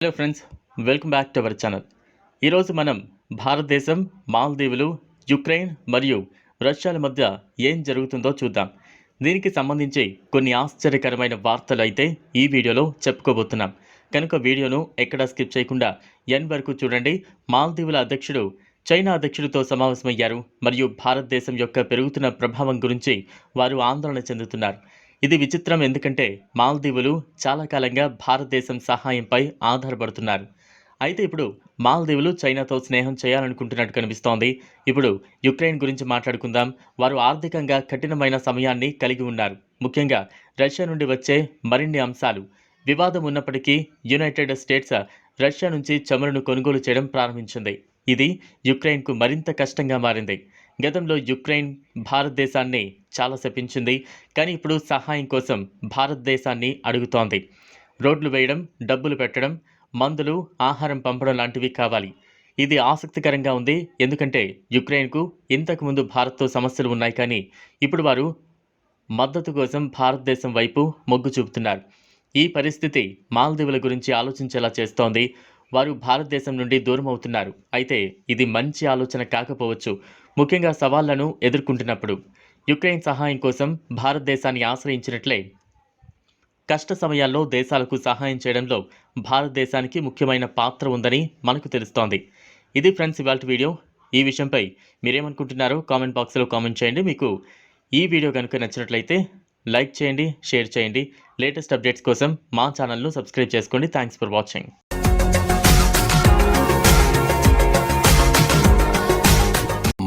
Hello friends welcome back to our channel ఈరోజు మనం భారతదేశం మాల్దీవులు యుక్రెయిన్ మరియు రష్యాల మధ్య ఏం జరుగుతుందో చూద్దాం. దీనికి సంబంధించి కొన్ని ఆశ్చర్యకరమైన వార్తలు అయితే ఈ వీడియోలో చెప్పుకోబోతున్నాం. కనుక వీడియోను ఎక్కడా స్కిప్ చేయకుండా ఎన్ వరకు చూడండి. మాల్దీవుల అధ్యక్షుడు చైనా అధ్యక్షుడితో సమావేశమయ్యారు. మరియు భారతదేశం యొక్క పెరుగుతున్న ప్రభావం గురించి వారు ఆందోళన చెందుతున్నారు. ఇది విచిత్రం ఎందుకంటే మాల్దీవులు చాలా కాలంగా భారతదేశం సహాయంపై ఆధారపడుతున్నారు. అయితే ఇప్పుడు మాల్దీవులు చైనాతో స్నేహం చేయాలనుకుంటున్నట్టు కనిపిస్తోంది. ఇప్పుడు యుక్రెయిన్ గురించి మాట్లాడుకుందాం. వారు ఆర్థికంగా కఠినమైన సమయాన్ని కలిగి ఉన్నారు. ముఖ్యంగా రష్యా నుండి వచ్చే మరిన్ని అంశాలు. వివాదం ఉన్నప్పటికీ యునైటెడ్ స్టేట్స్ రష్యా నుంచి చమురును కొనుగోలు చేయడం ప్రారంభించింది. ఇది యుక్రెయిన్కు మరింత కష్టంగా మారింది. గతంలో యుక్రెయిన్ భారతదేశాన్ని చాలా శపించింది కానీ ఇప్పుడు సహాయం కోసం భారతదేశాన్ని అడుగుతోంది. రోడ్లు వేయడం డబ్బులు పెట్టడం మందులు ఆహారం పంపడం లాంటివి కావాలి. ఇది ఆసక్తికరంగా ఉంది ఎందుకంటే యుక్రెయిన్కు ఇంతకుముందు భారత్తో సమస్యలు ఉన్నాయి కానీ ఇప్పుడు వారు మద్దతు కోసం భారతదేశం వైపు మొగ్గు చూపుతున్నారు. ఈ పరిస్థితి మాల్దీవుల గురించి ఆలోచించేలా చేస్తోంది. వారు భారతదేశం నుండి దూరం అవుతున్నారు. అయితే ఇది మంచి ఆలోచన కాకపోవచ్చు. ముఖ్యంగా సవాళ్ళను ఎదుర్కొంటున్నప్పుడు. యుక్రెయిన్ సహాయం కోసం భారతదేశాన్ని ఆశ్రయించినట్లే. కష్ట సమయాల్లో దేశాలకు సహాయం చేయడంలో భారతదేశానికి ముఖ్యమైన పాత్ర ఉందని మనకు తెలుస్తోంది. ఇది ఫ్రెండ్స్ ఇవాళ వీడియో. ఈ విషయంపై మీరేమనుకుంటున్నారో కామెంట్ బాక్స్లో కామెంట్ చేయండి. మీకు ఈ వీడియో కనుక నచ్చినట్లయితే లైక్ చేయండి షేర్ చేయండి. లేటెస్ట్ అప్డేట్స్ కోసం మా ఛానల్ను సబ్స్క్రైబ్ చేసుకోండి. Thanks for watching.